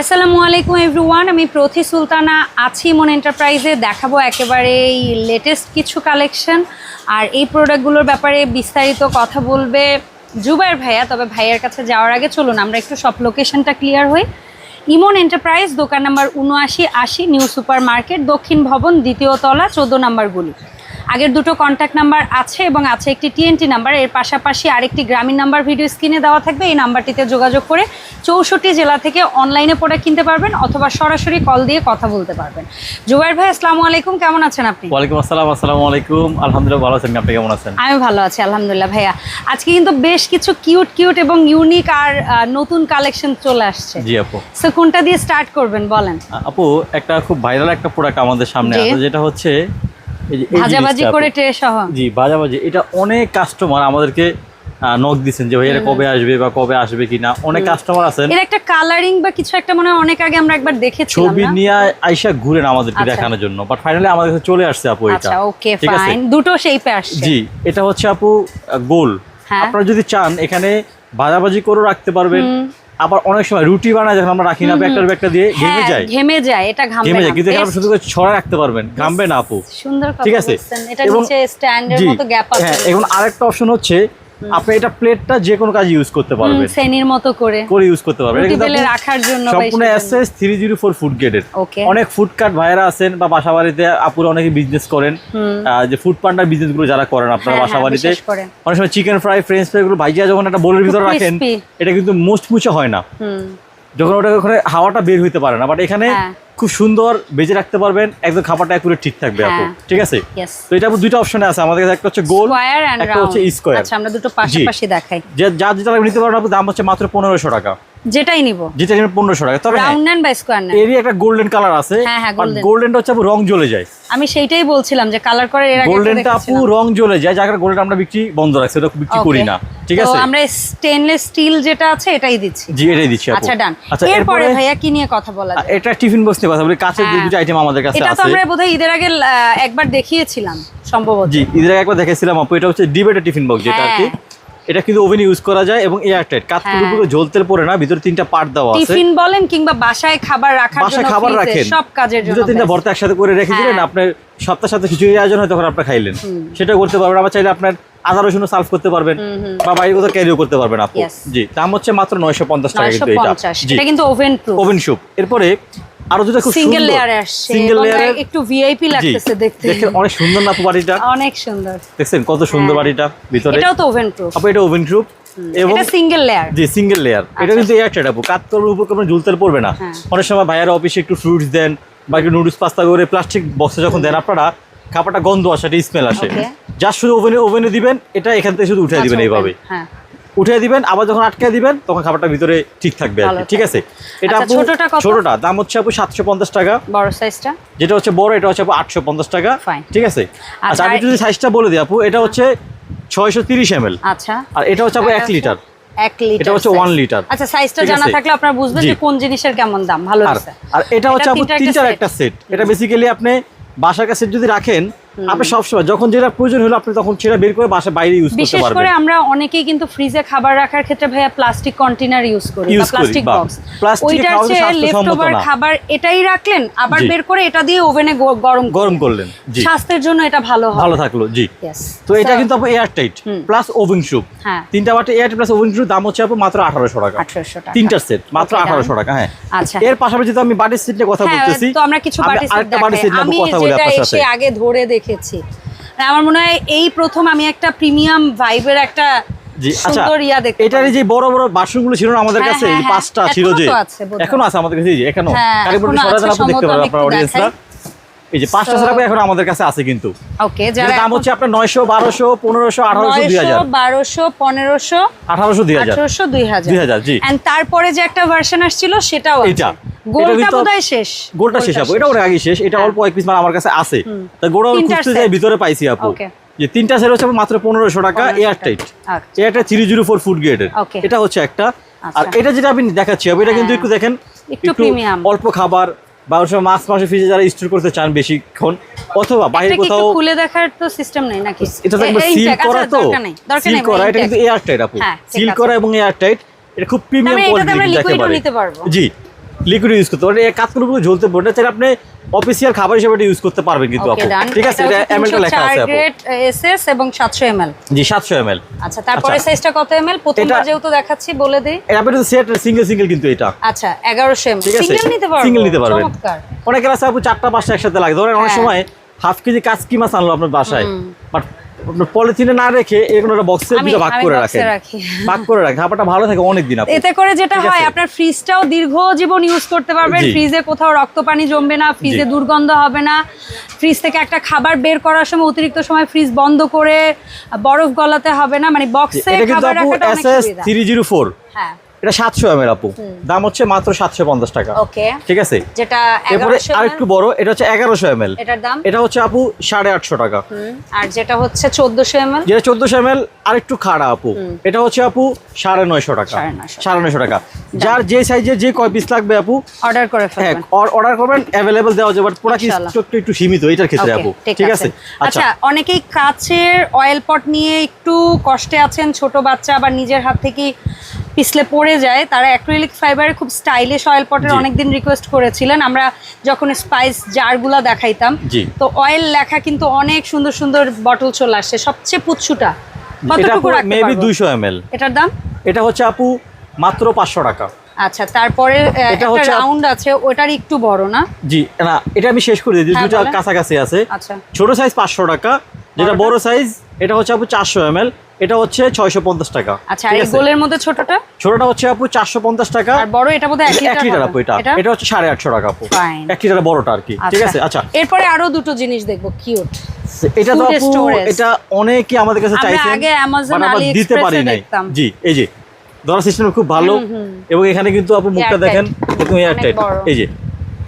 আসসালামু আলাইকুম এভরিওয়ান, আমি প্রথি সুলতানা আছি মন এন্টারপ্রাইজে। দেখাবো একেবারে এই লেটেস্ট কিছু কালেকশন আর এই প্রোডাক্টগুলোর ব্যাপারে বিস্তারিত কথা বলবে জুবাইর ভাইয়া, তবে ভাইয়ার কাছে যাওয়ার আগে চলুন, আমরা একটু সব লোকেশনটা ক্লিয়ার হই। ইমন এন্টারপ্রাইজ, দোকান নাম্বার উনআশি আশি, নিউ সুপার মার্কেট দক্ষিণ ভবন, দ্বিতীয় তলা, চোদ্দ নাম্বার আগের দুটো কন্ট্যাক্ট নাম্বার আছে এবং আছে একটি টিএনটি নাম্বার এর পাশাপাশি আরেকটি গ্রামীণ নাম্বার ভিডিও স্ক্রিনে দেওয়া থাকবে। এই নাম্বারটিতে যোগাযোগ করে চৌষট্টি জেলা থেকে অনলাইনে প্রোডাক্ট কিনতে পারবেন অথবা সরাসরি কল দিয়ে কথা বলতে পারবেন। জুবাইর ভাই আসসালামু আলাইকুম কেমন আছেন আপনি? ওয়ালাইকুম আসসালাম আসসালামু আলাইকুম। আলহামদুলিল্লাহ ভালো আছেন। আপনি কেমন আছেন? আমি ভালো আছি আলহামদুলিল্লাহ ভাইয়া। আজকে কিন্তু বেশ কিছু কিউট কিউট এবং ইউনিক আর নতুন কালেকশন চলে আসছে। জি আপু। সো কোনটা দিয়ে স্টার্ট করবেন বলেন? আপু একটা খুব ভাইরাল একটা প্রোডাক্ট আমাদের সামনে আছে যেটা হচ্ছে ভাজাভাজি করে ট্রে সহ। জি ভাজাভাজি। এটা অনেক কাস্টমার আমাদেরকে নক দিচ্ছেন যে ভাই এটা কবে আসবে বা কবে আসবে কিনা? অনেক কাস্টমার আছেন। এর একটা কালারিং বা কিছু একটা মনে হয় অনেক আগে আমরা একবার দেখেছিলাম ছবি নিয়ে আইসা ঘুরেন আমাদেরকে আচ্ছা। দেখানোর জন্য। বাট ফাইনালি আমাদের কাছে চলে আসছে আপু এটা। আচ্ছা ওকে ফাইন দুটো শেপে আসছে। জি এটা হচ্ছে আপু গোল। হ্যাঁ। আপনারা যদি চান এখানে ভাজাভাজি করেও রাখতে পারবেন। আবার অনেক সময় রুটি বানায় যখন আমরা রাখি না ব্যাকটার ব্যাকটা দিয়ে ঘেমে হ্যাঁ, যায়। ঘেমে যায় এটা ঘামবে ঘেমে না। যায়। কিন্তু আপনি শুধু করে ছড়া রাখতে পারবেন ঘামবে না আপু। সুন্দর কথা ঠিক আছে এটা নিচে স্ট্যান্ডের মতো গ্যাপ আছে। হ্যাঁ এখন আরেকটা অপশন হচ্ছে আপনি এটা প্লেটটা যে কোনো কাজে ইউজ করতে পারবেন। শ্রেণির মতো করে। করে ইউজ করতে পারবেন। এটা রুটি কিন্তু বেলে আপনি রাখার জন্য সম্পূর্ণ। SS three zero four food গ্রেডের অনেক ফুড কার্ট ভাইরা আছেন বা বাসা বাড়িতে আপুরা অনেকে বিজনেস করেন। যে ফুড পান্ডার বিজনেসগুলো যারা করেন আপনারা হ্যাঁ, হ্যাঁ, বাড়িতে বিশেষ করে। অনেক সময় চিকেন ফ্রাই ফ্রেঞ্চ ফ্রাই গুলো ভাইজিয়া যখন একটা বোলের ভিতরে রাখেন এটা কিন্তু মুচমুচে হয় না। যখন ওটা ওখানে হাওয়াটা বের হইতে পারে না। বাট এখানে হ্যাঁ। খুব সুন্দর বেজে রাখতে পারবেন। একদম খাবারটা একুরে ঠিক থাকবে আপু। হ্যাঁ। ঠিক আছে? তো এটা দুইটা অপশনে আছে। আমাদের কাছে একটা হচ্ছে গোল একটা হচ্ছে স্কোয়ার আচ্ছা আমরা দুটো পাশাপাশি দেখাই। যে যা যেটা নিতে পারবেন আপু দাম হচ্ছে মাত্র পনেরোশো টাকা। যেটাই নিব। যেটা কিনে পনেরোশো টাকা তবে রাউন্ড নেন বা স্কয়ার নেন। এরই একটা গোল্ডেন কালার আছে। হ্যাঁ, হ্যাঁ, golden। গোল্ডেনটা হচ্ছে রং জ্বলে যায়। আমি সেইটাই বলছিলাম যে কালার করে এর আগে গোল্ডেনটা আপু রং জ্বলে যায় যার গোল্ডেন আমরা বিক্রি বন্ধ রাখছি ওটা বিক্রি করি না। ঠিক তো আছে? আমরা স্টেনলেস স্টিল যেটা আছে এটাই দিচ্ছি। জি এটাই দিচ্ছি আপু। আচ্ছা ডান আচ্ছা এরপরে ভাইয়া কি নিয়ে কথা বলা যায়? এটা টিফিন বক্স নিয়ে কথা বলি কাছের হ্যাঁ। দুটো আইটেম আমাদের কাছে আছে এটা তো আমরা বোধহয় ঈদের আগে একবার দেখিয়েছিলাম সম্ভবত। জি ঈদের আগে একবার দেখেছিলাম আপু এটা হচ্ছে ডিবেটের টিফিন বক্স যেটা আর কি। হ্যাঁ। এটা কিন্তু ওভেন ইউজ করা যায় এবং এয়ার টাইট কাঠ হ্যাঁ। পুরো ঝোলতে পড়ে না ভিতরে তিনটা পার্ট দেওয়া আছে। টিফিন বলেন কিংবা বাসায় খাবার রাখার জন্য বাসায় খাবার রাখেন। সব কাজের জন্য দুটো তিনটা ভর্তা একসাথে করে রেখে দিলেন হ্যাঁ। আপনার সপ্তাহ সাথে খিচুড়ি আয়োজন হয় তখন আপনি খাইলেন। সেটা করতে পারবেন আবার চাইলে আপনার আদা রসুন সার্ভ করতে পারবেন বা বাইরে কোথাও ক্যারিও করতে পারবেন আপনি জি দাম হচ্ছে মাত্র নয়শো পঞ্চাশ টাকা কিন্তু এটা। এটা কিন্তু ওভেন ওভেন স্যুপ এরপরে আরও খুব সিঙ্গেল লেয়ারে আসছে সিঙ্গেল একটু ভিআইপি জি লাগতেছে দেখতে। দেখেন অনেক সুন্দর না বাড়িটা? অনেক সুন্দর। দেখছেন কত সুন্দর বাড়িটা ভিতরে? এটাও তো ওভেন প্রুফ আপু এটা ওভেন এবং এটা সিঙ্গেল লেয়ার জি সিঙ্গেল লেয়ার এটা কিন্তু এয়ার টাইট আপু করবে উপর কোনো ঝুলতে পড়বে না। হ্যাঁ। অনেক সময় ভাইয়ারা অফিসে একটু ফ্রুটস দেন বা একটু নুডলস পাস্তা করে প্লাস্টিক বক্সে যখন দেন আপনারা খাবারটা গন্ধ আসে একটা স্মেল আসে. যা শুধু ওভেনে ওভেনে দিবেন এটা এখান থেকে শুধু উঠে দিবেন এইভাবে। হ্যাঁ। উঠে দিবেন আবার যখন আটকে দিবেন তখন খাবারটা ভিতরে ঠিক থাকবে ঠিক আছে? এটা আচ্ছা, ছোটটা ছোটটা দাম হচ্ছে আপু সাতশো পঞ্চাশ টাকা। বড় সাইজটা যেটা হচ্ছে বড় এটা হচ্ছে আপু আটশো পঞ্চাশ টাকা ঠিক আছে? আচ্ছা, আচ্ছা আমি যদি সাইজটা বলে দিই আপু এটা হচ্ছে ছয়শো তিরিশ এম আচ্ছা। আর এটা হচ্ছে আপু এক লিটার। এক লিটার এটা হচ্ছে one liter। আচ্ছা সাইজটা জানা থাকলে আপনারা বুঝবেন যে কোন জিনিসের কেমন দাম। ভালো আছে আর এটা হচ্ছে আপু তিনটার একটা সেট এটা বেসিক্যালি আপনি বাসার কাছে যদি রাখেন আপনি সবসময় যখন যেটা প্রয়োজন হলো আপনি তখন সেটা বের করে বাসার বাইরে ইউজ করতে বিশেষ করে আমরা অনেকেই কিন্তু ফ্রিজে খাবার রাখার ক্ষেত্রে ভাইয়া প্লাস্টিক কন্টেনার ইউজ করি বা প্লাস্টিক বক্স ওইটার চেয়ে না। খাবার এটাই রাখলেন আবার বের করে এটা দিয়ে ওভেনে গরম গরম করলেন জি। স্বাস্থ্যের জন্য এটা ভালো হয় ভালো থাকল জি। তো এটা কিন্তু আপু এয়ার টাইট প্লাস ওভেন হ্যাঁ। তিনটা বাটে এয়ার প্লাস ওভেন স্যুপ দাম হচ্ছে আপু মাত্র আঠারোশো টাকা। 1800 টাকা। তিনটার সেট মাত্র Okay, done. আঠারোশো টাকা হ্যাঁ। আচ্ছা। এর পাশাপাশি তো আমি বাটির সেট নিয়ে কথা হ্যাঁ বলতেছি। তো আমরা কিছু বাটি সেট বাটির আমি কথা বলি যেটা আপনার এসে সাথে। আগে ধরে দেখেছি মানে আমার মনে হয় এই প্রথম আমি একটা প্রিমিয়াম ভাইবের একটা সুন্দর ইয়া দেখতে এটার যে বড় বড় বাসনগুলো ছিল না আমাদের কাছে এই। পাঁচটা ছিল এখনও যে আছে আমাদের কাছে যে এখনও। কারিগরি আছে, আপনি দেখতে সম্ভবত আপনার অডিয়েন্সরা এই যে পাঁচটা সেট এখন আমাদের কাছে আছে কিন্তু। ওকে যারা দাম হচ্ছে আপনার নয়শো বারোশো পনেরোশো আঠারোশো দুই হাজার। বারোশো পনেরোশো আঠারোশো দুই হাজার। আঠারোশো দুই হাজার। 2000, জি। And তারপরে যে একটা ভার্সন আসছিল সেটাও আছে। গোলটা বোধহয় শেষ। গোলটা শেষ আপু এটা ওর আগে শেষ এটা অল্প এক পিস মাল আমার কাছে আছে। তা গোড়া খুঁজতে যাই ভিতরে পাইছি আপু। যে তিনটা সেট হচ্ছে মাত্র পনেরোশো টাকা এয়ার টাইট। এটা থ্রি জিরো ফোর ফুড গ্রেডের এটা হচ্ছে একটা। আর আচ্ছা। এটা যেটা আপনি দেখাচ্ছি আপু এটা কিন্তু হ্যাঁ। একটু দেখেন একটু অল্প খাবার বা ওর সময় মাছ মাসে ফ্রিজে যারা স্টোর করতে চান বেশিক্ষণ অথবা বাইরে কোথাও খুলে দেখার তো সিস্টেম নেই নাকি? এটা তো সিল করা আচ্ছা, তো। নেই দরকার সিল করা এটা কিন্তু এয়ার টাইট আপু। হ্যাঁ, সিল করা এবং এয়ার টাইট এটা খুব প্রিমিয়াম কোয়ালিটি liquid ও পারব। জি। লিকুইড ইউজ করতে পারেন এই কাতগুলো পুরো ঝুলতে পারবেন চাইলে আপনি অফিসিয়াল খাবার হিসেবে এটা ইউজ করতে পারবেন কিন্তু ওকে আপু। ঠিক আছে এটা এমএলটা লেখা আছে আপু। এসএস এবং 700 ml জি সাতশো এমএল আচ্ছা তারপরে আচ্ছা। সাইজটা কত ml? প্রথমবার যেহেতু দেখাচ্ছি বলে দেই। এটা আপনি সেট সিঙ্গেল সিঙ্গেল কিন্তু এটা। আচ্ছা 1100 ml ঠিক আছে সিঙ্গেল নিতে পারব? সিঙ্গেল নিতে পারবেন। চমৎকার। অনেকের আছে আপু চারটা পাঁচটা একসাথে লাগে ধরেন অনেক হ্যাঁ। সময় হাফ কেজি কাচকি মাছ আনলো আপনার বাসায়। বাট পলিথিনে না রেখে এগুলো একটা বক্সে আমি- দুটো ভাগ করে রাখেন। ভাগ করে রাখেন। খাবারটা ভালো থাকে অনেক দিন এতে করে যেটা হয় আপনার ফ্রিজটাও দীর্ঘ জীবন ইউজ করতে পারবেন। ফ্রিজে কোথাও রক্ত পানি জমবে না ফ্রিজে দুর্গন্ধ হবে না। ফ্রিজ থেকে একটা খাবার বের করার সময় অতিরিক্ত সময় ফ্রিজ বন্ধ করে বরফ গলাতে হবে না। মানে বক্সে খাবার রাখাটা অনেক সুবিধা। থ্রি জিরো ফোর হ্যাঁ। এটা সাতশো এম আপু। দাম হচ্ছে মাত্র সাতশো পঞ্চাশ টাকা। ঠিক আছে? যেটা এরপরে 1100 আরেকটু বড় এটা হচ্ছে এগারোশো এম এটার দাম? এটা হচ্ছে আপু সাড়ে আটশো টাকা। আর যেটা হচ্ছে 1400 ml যেটা চোদ্দশো এম এল আরেকটু খাড়া আপু। এটা হচ্ছে আপু সাড়ে নয়শো টাকা। সাড়ে নয়শো। টাকা। যার যে সাইজে যে কয় পিস লাগবে আপু অর্ডার করে হ্যাঁ অর্ডার করবেন অ্যাভেলেবেল দেওয়া যাবে বাট প্রোডাক্ট। একটু একটু সীমিত এটার ক্ষেত্রে আপু। ঠিক আছে। আচ্ছা আচ্ছা। অনেকেই কাছের অয়েল পট নিয়ে একটু কষ্টে আছেন ছোট বাচ্চা আবার নিজের হাত থেকে পিছলে পড়ে যায়। তারা অ্যাক্রিলিক ফাইবারের খুব স্টাইলিশ অয়েল পটের অনেকদিন রিকোয়েস্ট করেছিলেন। আমরা যখন স্পাইস জারগুলা দেখাইতাম তো অয়েল লেখা কিন্তু অনেক সুন্দর সুন্দর বটল চলে আসছে সবচেয়ে পুচ্ছুটা। কতটুকু মেবি পারব? দুইশো এম এটার দাম? এটা হচ্ছে আপু মাত্র পাঁচশো টাকা। আচ্ছা তারপরে এটা হচ্ছে রাউন্ড আছে ওটার একটু বড় না? জি না এটা আমি শেষ করে দিই হ্যাঁ, দুটো কাছাকাছি আছে। আচ্ছা। ছোট সাইজ পাঁচশো টাকা যেটা বড় সাইজ এটা হচ্ছে আপু চারশো এম এল এটা হচ্ছে ছয়শো পঞ্চাশ টাকা। আচ্ছা এই গোলের মধ্যে ছোটটা? ছোটটা হচ্ছে আপু চারশো পঞ্চাশ টাকা। আর বড় এটা বোধহয় এক লিটার লিটার আপু এটা। এটা? হচ্ছে সাড়ে আটশো টাকা আপু. এক লিটার বড়টা আর কি। ঠিক আছে? আচ্ছা। এরপরে আরও দুটো জিনিস দেখব কিউট এটা তো আপু এটা অনেকেই আমাদের কাছে চাইছেন আগে Amazon, দিতে পারি নাই। জি এই যে ধরা সিস্টেম খুব ভালো এবং এখানে কিন্তু আপু মুখটা দেখেন একদম এয়ারটাইট এই যে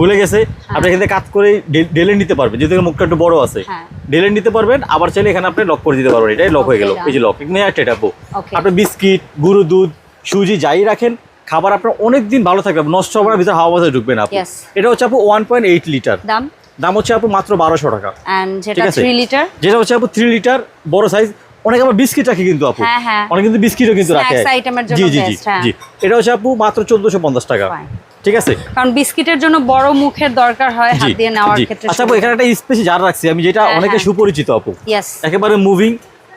খুলে গেছে আপনি এখানে কাজ করে ডে- ঢেলে নিতে পারবেন। এর মুখটা একটু বড় আছে। হ্যাঁ। ঢেলে নিতে পারবেন আবার চাইলে এখানে আপনি লক করে দিতে পারবেন। এটাই লক হয়ে গেল. এই যে লক আপু। আপনি বিস্কিট গুঁড়ো দুধ সুজি যাই রাখেন খাবার আপনার অনেক দিন ভালো থাকবে। নষ্ট হবে ভিতরে হাওয়া বাতাস ঢুকবে না এটা হচ্ছে আপু ওয়ান পয়েন্ট এইট লিটার দাম? দাম হচ্ছে আপু মাত্র বারোশো টাকা। যেটা ঠিক আছে। 3 লিটার যেটা হচ্ছে আপু থ্রি লিটার বড় সাইজ অনেকে আবার বিস্কিট রাখে কিন্তু আপু। হ্যাঁ, হ্যাঁ। অনেক কিন্তু বিস্কিটও কিন্তু রাখে। জি জি জি হ্যাঁ। জি। এটা হচ্ছে আপু মাত্র চোদ্দশো পঞ্চাশ টাকা. ঠিক আছে? কারণ বিস্কিটের জন্য বড় মুখের দরকার হয় হাত দিয়ে নেওয়ার ক্ষেত্রে আচ্ছা আপু এখানে একটা স্পেসি জার রাখছি। আমি যেটা হ্যাঁ, অনেকে হ্যাঁ। সুপরিচিত আপু। একেবারে মুভিং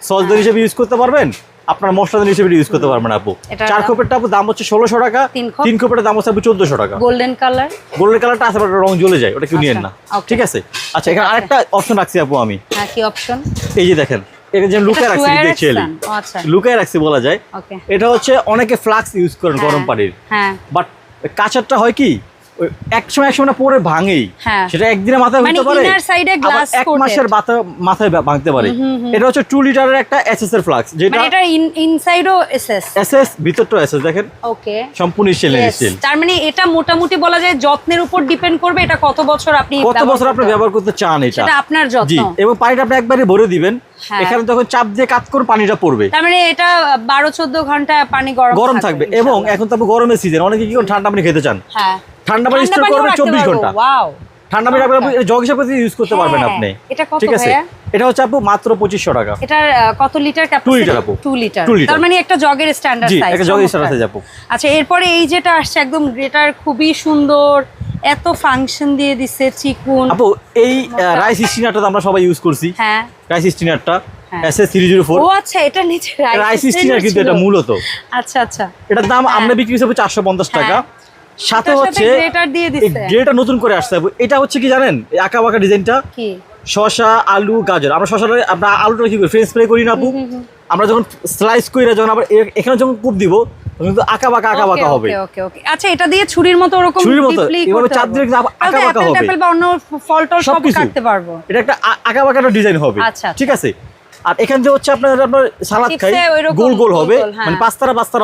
সসদার হিসেবে ইউজ করতে পারবেন। আপনার মশলাদার হিসেবে ইউজ করতে পারবেন আপু। চার? খোপেরটা আপু দাম হচ্ছে ষোলোশো টাকা। তিন খোপ? দাম হচ্ছে আপু চোদ্দশো টাকা। গোল্ডেন কালার গোল্ডেন কালারটা আছে রং জ্বলে যায় ওটা কেউ নিয়েন না। আচ্ছা, ঠিক আছে? আচ্ছা এখানে আরেকটা অপশন রাখছি আপু আমি। হ্যাঁ কি অপশন এই যে দেখেন এটা যে। লুকায় রাখছি আচ্ছা। লুকায় রাখছি বলা যায়। এটা হচ্ছে অনেকে ফ্লাক্স ইউজ করেন গরম পানির। বাট কাঁচারটা হয় কি? এক সময় এক সময় না পরে ভাঙেই। হ্যাঁ। সেটা একদিনে মাথায় মানে পারে আবার glass এক মাসের মাথায় ভাঙতে পারে। এটা হচ্ছে টু লিটারের একটা এসএস এর ফ্লাক্স যেটা এটা ইনসাইডও এসএস এসএস ভিতরটা এসএস দেখেন? ওকে সম্পূর্ণ স্টেনলেস স্টিল তার মানে এটা মোটামুটি বলা যায় যত্নের উপর ডিপেন্ড করবে এটা কত বছর আপনি কত বছর আপনি ব্যবহার করতে চান এটা? আপনার যত্ন। জি এবং পানিটা আপনি একবারে ভরে দিবেন। এখানে যখন চাপ দিয়ে কাজ করুন পানিটা পড়বে। তার মানে এটা বারো চোদ্দ ঘণ্টা পানি গরম গরম থাকবে। এবং এখন তো গরমের সিজন অনেকে কি ঠান্ডা পানি খেতে চান? হ্যাঁ। ঠান্ডা পানি স্টোর করবে চব্বিশ ঘণ্টা। ওয়াও ঠান্ডা পানি আপনি জগ হিসাবে ইউজ করতে পারবেন হ্যাঁ, আপনি। এটা কত ঠিক আছে? এটা হচ্ছে আপু মাত্র পঁচিশশো টাকা। এটার কত লিটার ক্যাপাসিটি liter আপু। 2 লিটার তার মানে একটা জগের স্ট্যান্ডার্ড জি, সাইজ একটা jug এর standard size আপু। আচ্ছা এরপরে এই যেটা আসছে একদম গ্রেটার খুবই সুন্দর এত ফাংশন দিয়ে দিছে চিকুন। আপু এই রাইস স্টিনারটা তো আমরা সবাই ইউজ করছি। হ্যাঁ। রাইস স্টিনারটা হ্যাঁ। S S three zero four ও আচ্ছা এটা নিচে রাইস স্টিনার কিন্তু এটা মূলত। আচ্ছা আচ্ছা। এটার দাম হ্যাঁ। আমরা বিক্রি হিসেবে চারশো পঞ্চাশ টাকা। হ্যাঁ। সাথে হচ্ছে grater দিয়ে দিছে। গ্রেটা নতুন করে আসছে। এটা হচ্ছে কি জানেন? আঁকা বাঁকা ডিজাইনটা। কি? শসা আলু গাজর। আমরা শসাটা আমরা আলুটা কি করি? ফ্রেঞ্চ ফ্রাই করি না আপু। আমরা যখন স্লাইস করি যখন আবার এখানে যখন কুপ দিব কিন্তু আঁকা বাঁকা আঁকা বাঁকা হবে। ওকে ওকে ওকে। আচ্ছা এটা দিয়ে ছুরির মতো ওরকম ছুরির মতো, এভাবে চাপ দিলে কিন্তু আঁকা বাঁকা হবে। ট্যাপেল বা অন্য ফল টল সব কাটতে পারব। এটা একটা আঁকা বাঁকা একটা ডিজাইন হবে। আচ্ছা, ঠিক আছে? আর এখান থেকে হচ্ছে আপনার আপনার সালাদ খাই। গোল গোল হবে। হ্যাঁ। মানে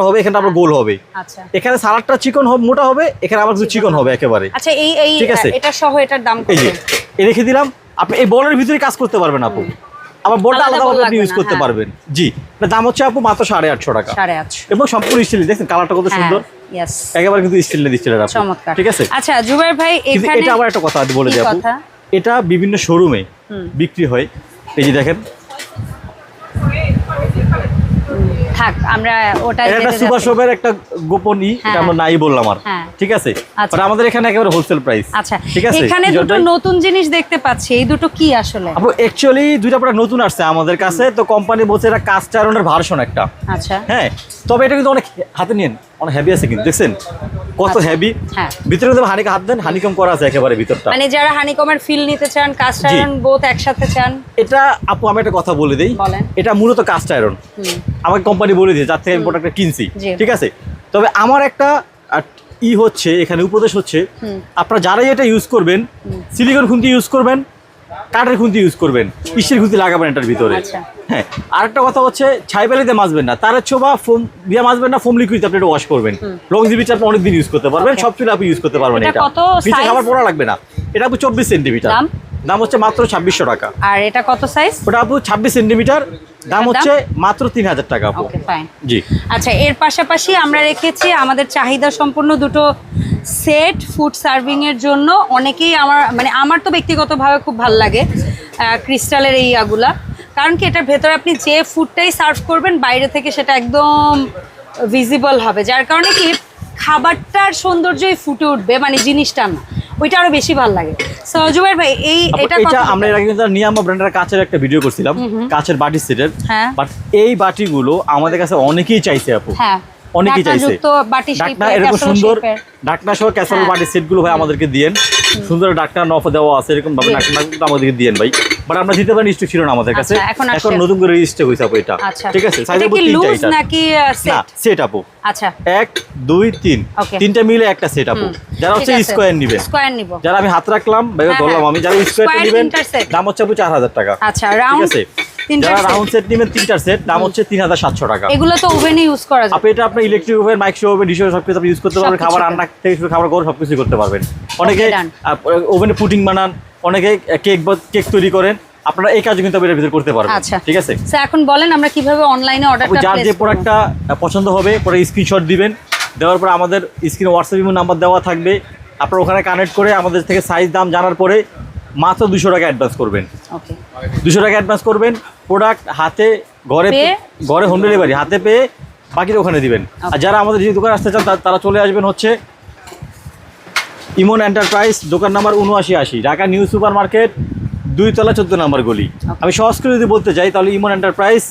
হবে এখানে আপনার গোল হবে। আচ্ছা। এখানে সালাদটা চিকন হবে মোটা হবে এখানে আবার কিছু চিকন হবে একেবারে। আচ্ছা এই এই ঠিক আছে। এটা সহ এটার দাম এই কত? এই রেখে দিলাম। আপনি এই বলের ভিতরে কাজ করতে পারবেন আপু। আবার বলটা আলাদা আলাদা আপনি ইউজ করতে হ্যাঁ। পারবেন। জি। দাম হচ্ছে আপু মাত্র সাড়ে আটশো টাকা। সাড়ে আটশো। এবং সম্পূর্ণ স্টিল দেখেন কালারটা কত সুন্দর? ইয়েস একেবারে কিন্তু স্টিল আপু চমৎকার। ঠিক আছে? আচ্ছা জুবাইর ভাই এটা আবার একটা কথা বলে যাব এটা বিভিন্ন শোরুমে বিক্রি হয়। এই যে দেখেন থাক আমরা ওটা এটা একটা যেতে সুপার শপের একটা গোপনই হ্যাঁ। এটা আমরা নাই বললাম আর। হ্যাঁ। ঠিক আছে? আচ্ছা। আর আমাদের এখানে একেবারে হোলসেল প্রাইস আচ্ছা। ঠিক আছে? এখানে দুটো নতুন জিনিস দেখতে পাচ্ছি এই দুটো কি আসলে? আপু অ্যাকচুয়ালি দুইটা নতুন আসছে আমাদের কাছে তো কোম্পানি বলছে এটা কাস্ট আয়রনের ভার্সন একটা। আচ্ছা। হ্যাঁ? তবে এটা কিন্তু অনেক হাতে নিন অনেক হেভি আছে কিন্তু দেখছেন? কত আচ্ছা। হেভি হ্যাঁ। ভিতরে কিন্তু হানিকে হাত দেন হানিকম করা আছে একেবারে ভিতরটা। মানে যারা হানিকমের ফিল নিতে চান কাস্ট আয়রন বোথ একসাথে চান। এটা আপু আমি একটা কথা বলে দিই। এটা মূলত কাস্ট আয়রন আমাকে কোম্পানি বলে দিয়ে যার থেকে আমি প্রোডাক্টটা কিনছি। ঠিক আছে? তবে আমার একটা ই হচ্ছে এখানে উপদেশ হচ্ছে আপনারা যারাই এটা ইউজ করবেন সিলিকন খুন্তি ইউজ করবেন কাঠের খুন্তি ইউজ করবেন ইস্টের খুন্তি লাগাবেন এটার ভিতরে। আচ্ছা। হ্যাঁ আরেকটা কথা হচ্ছে ছাই বেলিতে মাজবেন না তার হচ্ছে বা ফোম দিয়ে মাজবেন না ফোম লিকুইড আপনি এটা ওয়াশ করবেন। লং জিবিটা আপনি অনেকদিন ইউজ করতে পারবেন সব চুলে আপনি ইউজ করতে পারবেন এটা নিচে খাবার পড়া লাগবে না। এটা আপনি চব্বিশ সেন্টিমিটার দাম? হচ্ছে মাত্র ছাব্বিশশো টাকা। আর এটা কত সাইজ ওটা আপু ছাব্বিশ সেন্টিমিটার দাম? হচ্ছে মাত্র তিন হাজার টাকা জি। আচ্ছা এর পাশাপাশি আমরা রেখেছি আমাদের চাহিদা সম্পূর্ণ দুটো সেট ফুড সার্ভিংয়ের জন্য অনেকেই আমার মানে আমার তো ব্যক্তিগতভাবে খুব ভালো লাগে ক্রিস্টালের এই ইয়াগুলা। কারণ কি এটার ভেতরে আপনি যে ফুডটাই সার্ভ করবেন বাইরে থেকে সেটা একদম ভিজিবল হবে। যার কারণে কি খাবারটার সৌন্দর্যই ফুটে উঠবে মানে জিনিসটা না। ওইটা আরও বেশি ভালো লাগে। সজুবের ভাই এই এটা এটা আমরা এর আগে কিন্তু নিয়ামা ব্র্যান্ডের কাচের একটা ভিডিও করছিলাম কাচের বাটি সেটের। হ্যাঁ। বাট এই বাটিগুলো আমাদের কাছে অনেকেই চাইছে আপু। হ্যাঁ। অনেকেই চাইছে। ডাকনা এরকম সুন্দর ডাকনা সহ ক্যাসারোল হ্যাঁ। বাটির সেটগুলো ভাই আমাদেরকে দিয়েন। সুন্দর ডাকনা নফ দেওয়া আছে এরকম ভাবে ডাকনা কিন্তু আমাদেরকে দিয়েন ভাই। বাট আমরা দিতে পারি স্টক ছিল না আমাদের কাছে। আচ্ছা, এখন নতুন করে রেজিস্টার হয়েছে আপু এটা। আচ্ছা। ঠিক আছে? সাইজের কি তিনটা এটা। নাকি সেট সেট আপু। আচ্ছা। এক দুই তিন. তিনটা মিলে একটা সেট আপু। যারা হচ্ছে স্কোয়ার নিবেন স্কোয়ার নিব। যারা আমি হাত রাখলাম ভাইবা হ্যাঁ, ধরলাম হ্যাঁ। আমি যারা স্কোয়ার নেবেন দাম হচ্ছে আপু চার হাজার টাকা। আচ্ছা রাউন্ড যারা রাউন্ড সেট নেবেন তিনটার সেট দাম হচ্ছে তিন হাজার সাতশো টাকা। এগুলো তো ওভেনে ইউজ করা যায়। আপনি এটা আপনার electric oven micro oven dish সব কিছু আপনি ইউজ করতে পারবেন খাবার। রান্না থেকে শুরু খাবার গরম সব কিছু করতে পারবেন। অনেকে ওভেনে পুটিং বানান অনেকে কেক কেক তৈরি করেন আপনারা এই কাজও কিন্তু এর ভিতরে করতে পারবেন। আচ্ছা। ঠিক আছে? এখন বলেন আমরা কীভাবে অনলাইনে অর্ডারটা যার যে প্রোডাক্টটা পছন্দ হবে পরে স্ক্রিনশট দিবেন দেওয়ার পরে আমাদের স্ক্রিনে হোয়াটসঅ্যাপ ইমো নাম্বার দেওয়া থাকবে। আপনারা ওখানে কানেক্ট করে আমাদের থেকে সাইজ দাম জানার পরে মাত্র দুশো টাকা অ্যাডভান্স করবেন। দুশো টাকা অ্যাডভান্স করবেন প্রোডাক্ট হাতে ঘরে ঘরে হোম ডেলিভারি হাতে পেয়ে বাকিটা ওখানে দিবেন। আর যারা আমাদের যে দোকানে আসতে চান তারা চলে আসবেন হচ্ছে ইমন এন্টারপ্রাইজ দোকান নাম্বার উনআশি আশি ঢাকা নিউ সুপার মার্কেট দুই তলা চোদ্দ নাম্বার গলি। আমি সহজ করে যদি বলতে চাই তাহলে ইমন এন্টারপ্রাইজ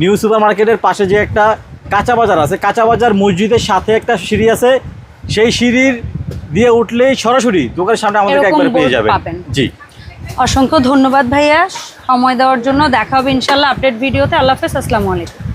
নিউ সুপার মার্কেটের পাশে যে একটা কাঁচা বাজার আছে কাঁচা বাজার মসজিদের সাথে একটা সিঁড়ি আছে সেই সিঁড়ির দিয়ে উঠলেই সরাসরি দোকানের সামনে আমাদেরকে একবার পেয়ে যাবেন। জি। অসংখ্য ধন্যবাদ ভাইয়া। সময় দেওয়ার জন্য দেখা হবে ইনশাল্লাহ আপডেট ভিডিওতে। আল্লাহ হাফেজ, আসসালামু আলাইকুম।